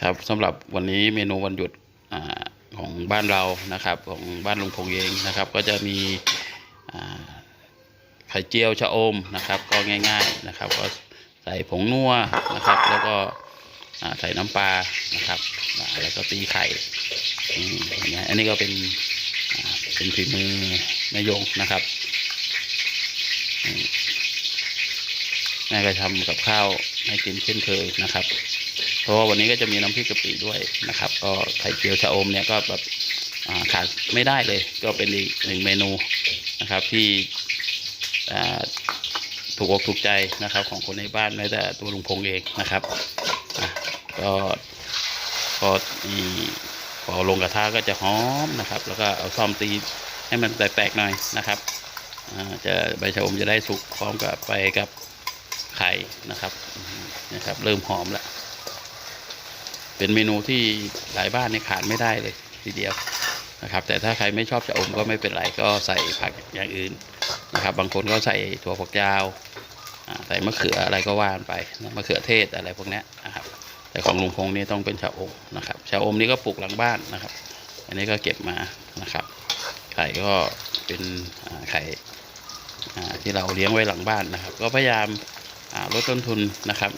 ครับสำหรับวันนี้เมนูวันหยุดอของบ้านเรานะครับ ของบ้านลุงพงเองนะครับ ก็จะมีไข่เจียวชะอมนะครับ ก็ง่าย ๆนะครับ ก็ใส่ผงนัวนะครับ แล้วก็ใส่น้ำปลานะครับแล้วก็ตีไข่อันนี้ก็เป็นเป็นฝีมือแม่ยงนะครับแม่ก็ทำกับข้าวให้กินเช่นเคยนะครับ ราะว่าวันนี้ก็จะมีน้ำพริกกะปิด้วยนะครับ ก็ไข่เจียวชะอมเนี่ยก็แบบขาดไม่ได้เลย ก็เป็นอีกหนึ่งเมนูนะครับที่ถูกอกถูกใจนะครับ ของคนในบ้านแม้แต่ตัวลุงพงเองนะครับก็พออีพอลงกระทะก็จะหอมนะครับ แล้วก็เอาซ่อมตีให้มันแตกๆหน่อยนะครับจะใบชะอมจะได้สุกพร้อมกับไปกับไข่นะครับนะครับ เริ่มหอมแล้ว เป็นเมนูที่หลายบ้านเนี่ยขาดไม่ได้เลยทีเดียวนะครับ แต่ถ้าใครไม่ชอบชะอมก็ไม่เป็นไรก็ใส่ผักอย่างอื่นนะครับ บางคนก็ใส่ถั่วฝักยาวใส่มะเขืออะไรก็ว่านไปนะมะเขือเทศอะไรพวกนี้นะครับ แต่ของลุงพงนี่ต้องเป็นชะอมนะครับชะอมนี่ก็ปลูกหลังบ้านนะครับ อันนี้ก็เก็บมานะครับ ไข่ก็เป็นไข่ที่เราเลี้ยงไว้หลังบ้านนะครับ ก็พยายามลดต้นทุนนะครับ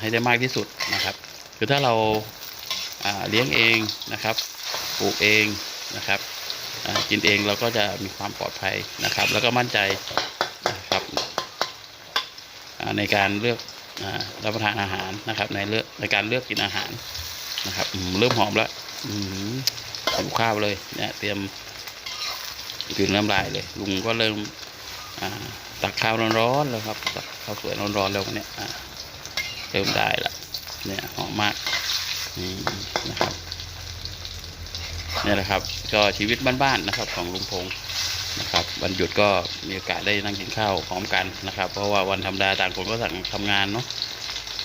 ให้ได้มากที่สุดนะครับ คือถ้าเรา เลี้ยงเองนะครับปลูกเองนะครับกินเองเราก็จะมีความปลอดภัยนะครับ แล้วก็มั่นใจนะครับในการเลือกรับประทานอาหารนะครับ ในเลือกในการเลือกกินอาหารนะครับเริ่มหอมแล้วอืมหิวข้าวเลยเนี่ยเตรียมกลืนน้ำลายเลย ลุงก็เริ่มตักข้าวร้อนๆแล้วครับตักข้าวสวยร้อนๆแล้ววันเนี่ยเริ่มได้ละเนี่ยหอมมาก นี่นะครับนี่แหละครับ ก็ชีวิตบ้านๆนะครับ ของลุงพงษ์นะครับวันหยุดก็มีโอกาสได้นั่งกินข้าวพร้อมกันนะครับ เพราะว่าวันธรรมดาต่างคนก็สั่งทำงานเนาะ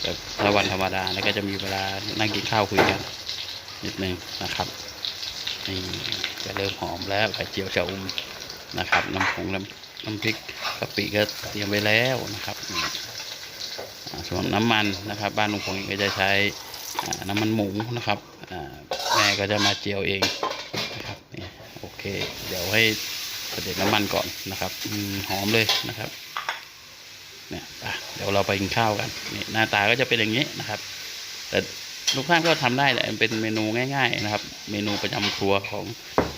แต่ถ้าวันธรรมดาแล้วก็จะมีเวลานั่งกินข้าวคุยกันนิดนึงนะครับนี่จะเริ่มหอมแล้วไข่เจียวชะอมนะครับน้ำผงน้ำน้ำพริกกะปิก็เตรียมไว้แล้วนะครับส่วนน้ำมันนะครับ บ้านลุงพงเองก็จะใช้ น้ำมันหมูนะครับแม่ก็จะมาเจียวเองนะครับนี่โอเค เดี๋ยวให้เสด็จน้ำมันก่อนนะครับอหอมเลยนะครับเนี่ยอะเดี๋ยวเราไปกินข้าวกันนี่หน้าตาก็จะเป็นอย่างนี้นะครับ แต่ทุกท่านก็ทำได้แหละเป็นเมนูง่าย ๆนะครับ เมนูประจำครัวของ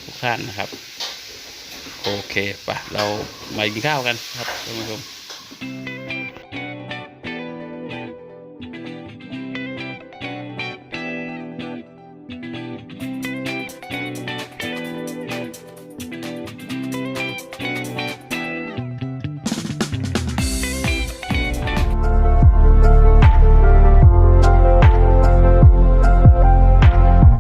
ทุกท่านนะครับ โอเคปะเรามากินข้าวกันครับท่านผู้ชม